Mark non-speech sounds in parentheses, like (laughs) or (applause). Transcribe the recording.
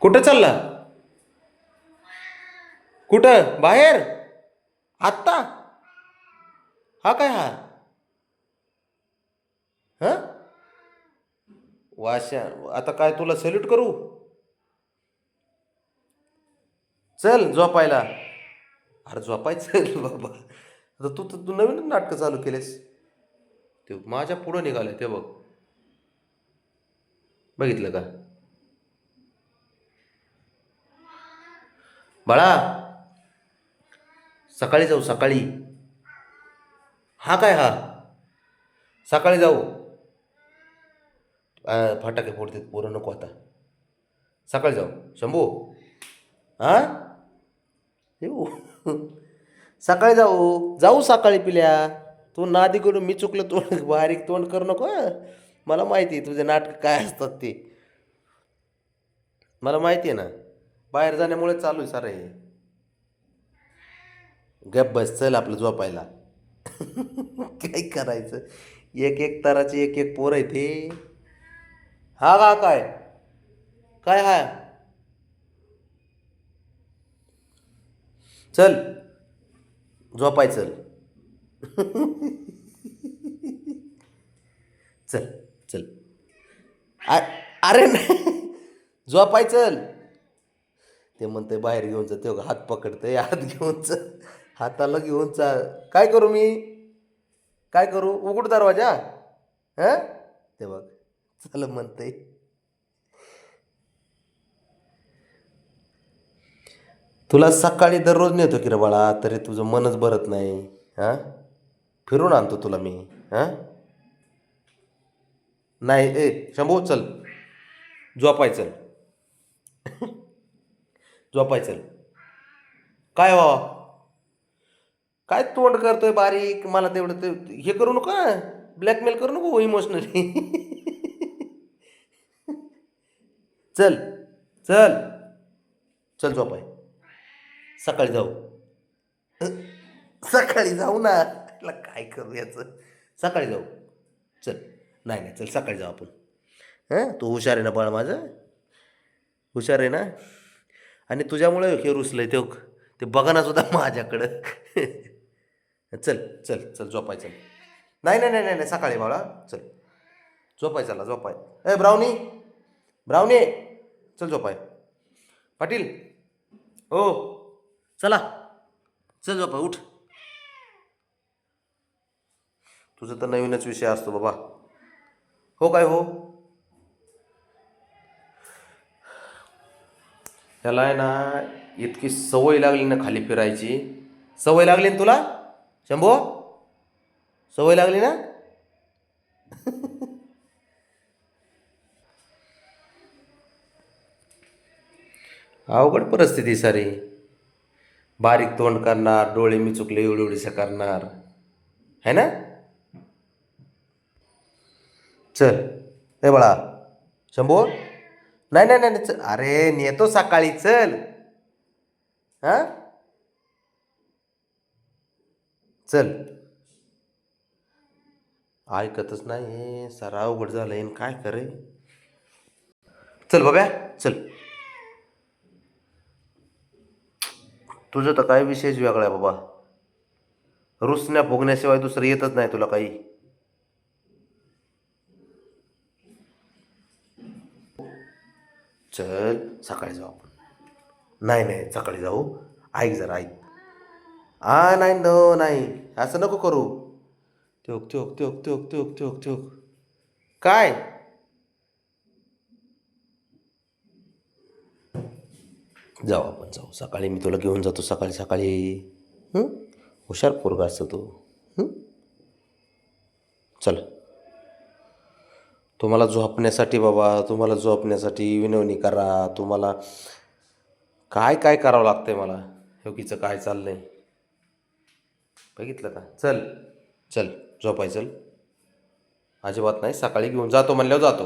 कुठं चालला? कुठं? बाहेर? आत्ता? हा काय हा? हा? वाशा आता काय तुला सल्यूट करू? चल झोपायला. अरे झोपायचं (laughs) बाबा. आता तू तर तू नवीन नाटकं चालू केलेस. ते माझ्या पुढं निघालं ते बघ. बघितलं का? बाळा सकाळी जाऊ सकाळी. हा काय हा? सकाळी जाऊ. फटाके फोडतात पोरं नको आता. सकाळी जाऊ. शंभू? हां? येऊ. सकाळी जाऊ. जाऊ सकाळी पिल्या. तू नादी करून मी चुकलं तोंड बारीक तोंड करू नको मला माहिती आहे तुझे नाटक काय असतात ते. मला माहिती आहे ना. बाहेर जाण्यामुळे चालू आहे सारं. हे गप बस चल आपलं झोपायला. (laughs) काय करायचं? एक एक ताराची एक एक पोर आहे ते हा का काय? काय हा? चल. झोपाय चल. (laughs) चल चल. अरे नाही. (laughs) झोपाय चल. ते म्हणते बाहेर घेऊन जा. ते हात पकडते हात घेऊन चा हाताला घेऊन चा काय करू मी? काय करू? उघड दरवाजा. हां? ते बघ. चल म्हणते तुला सकाळी दररोज नेतो की रे बाळा? तरी तुझं मनच भरत नाही. हां? फिरून आणतो तुला मी. हां? नाही ए शंभू चल. झोपाय चल. (laughs) झोपाय चल काय हो? काय तोंड करतोय बारीक? मला तेवढं ते हे करू नका ब्लॅकमेल करू नको हो इमोशनली चल चल. चल झोपाय. सकाळी जाऊ. सकाळी जाऊ ना. त्याला काय करू याचं? सकाळी जाऊ. चल. नाही नाही चल सकाळी जाऊ आपण. हां? तू हुशार आहे ना बाळ माझं? हुशार आहे ना? आणि तुझ्यामुळे हे रुसलं आहे ते ते बघा ना सुद्धा माझ्याकडं. चल चल चल झोपाय चल. नाही नाही नाही नाही नाही सकाळी बाळा. चल. झोपाय चला झोपाय. ए ब्रावणी ब्राउनी. चल झोपाय. पाटील. हो चला. चल झोपाय उठ. तुझं तर नवीनच विषय असतो बाबा. हो काय हो? त्याला आहे ना इतकी सवय लागली ना खाली फिरायची. सवय लागली ना तुला? शंभो? सवय लागली ना? (laughs) अवघड परिस्थिती सारी. बारीक तोंड करणार डोळे मी चुकले एवढी एवढीसा करणार. है ना? चल. हे बाळा शंभोर नाही नाही नाही नाही, चल. अरे नेतो सकाळी चल. हां? चल. ऐकतच नाही सारा अवघड झालंय आणि काय करे? चल बाब्या चल. तुझं तर काय विशेष वेगळा आहे बाबा. रुसण्या फुगण्याशिवाय दुसरं येतच नाही तुला काही. चल सकाळी जाऊ आपण. नाही नाही सकाळी जाऊ. ऐक जरा ऐक. आ नाही नो नाही. असं नको करू. त्योक त्योक त्योक त्योक त्योक त्योक त्योक काय? जाऊ आपण जाऊ. सकाळी मी तुला घेऊन जातो. सकाळी सकाळी. हुशार पोरगा असतो तू. चल. तुम्हाला झोपण्यासाठी बाबा तुम्हाला झोपण्यासाठी विनवणी करा तुम्हाला काय काय करावं लागतंय मला? योगीचं काय चाललं आहे बघितलं का? चल चल झोपाय चल. अजिबात नाही सकाळी घेऊन जातो म्हणल्यावर जातो.